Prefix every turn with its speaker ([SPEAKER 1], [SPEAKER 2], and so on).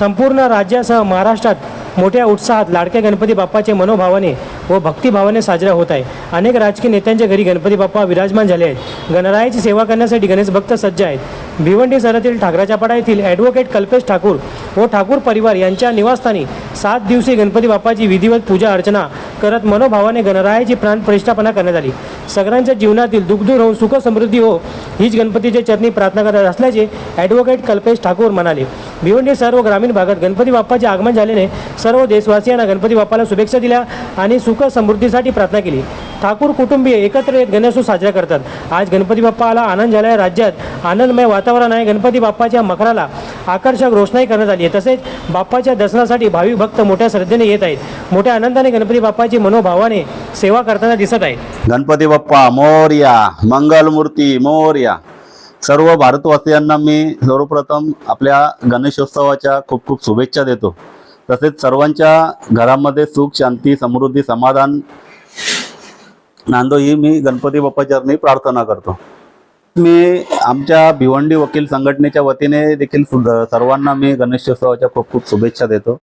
[SPEAKER 1] संपूर्ण राज्यासह महाराष्ट्रात मोठ्या उत्साहात लाडक्या गणपती बाप्पाचे मनोभावाने व भक्तिभावाने साजरा होत आहे. अनेक राजकीय नेत्यांच्या घरी गणपती बाप्पा विराजमान झाले आहेत. गणरायाची सेवा करण्यासाठी गणेश भक्त सज्ज आहेत. भिवंडी शहरातील ठाकराच्यापाडा येथील ॲडव्होकेट कल्पेश ठाकूर व ठाकूर परिवार यांच्या निवासस्थानी सात दिवसीय गणपती बाप्पाची विधिवत पूजा अर्चना करत मनोभावाने गणरायाची प्राणप्रतिष्ठापना करण्यात आली. सगळ्यांच्या जीवनातील दुग्धूर होऊन सुख समृद्धी हो हीच गणपतीच्या चरणी प्रार्थना करत असल्याचे ॲडव्होकेट कल्पेश ठाकूर म्हणाले. भिवंडी सर्व ग्रामीण भागात गणपती बाप्पाचे आगमन झाल्याने सर्व देशवासियांना गणपती बाप्पाला शुभेच्छा दिल्या आणि सुख समृद्धीसाठी प्रार्थना केली. ठाकूर कुटुंबीय एकत्र येत गणेशोत्सव साजरा करतात. आज गणपती बाप्पा आला आनंद झाला आहे राज्यात. आनंदमय वातावरण आहे. गणपती बाप्पाच्या मकराला आकर्षक रोषणाई करण्यात आली आहे. तसेच बाप्पाच्या दर्शनासाठी भाविक भक्त मोठ्या श्रद्धेने येत आहेत. मोठ्या आनंदाने गणपती बाप्पाची मनोभावाने सेवा करताना दिसत आहेत.
[SPEAKER 2] गणपती बाप्पा मोर्या मंगलमूर्ती मोर्या सर्व भारतवासियांना मी सर्वप्रथम आपल्या गणेशोत्सवाच्या खूप खूप शुभेच्छा देतो. तसेच सर्वांच्या घरामध्ये सुख शांती समृद्धी समाधान नांदो ही मी गणपती बाप्पाच्या चरणी प्रार्थना करतो. मी आमच्या भिवंडी वकील संघटनेच्या वतीने देखील सर्वांना मी गणेशोत्सवाच्या खूप खूप शुभेच्छा देतो.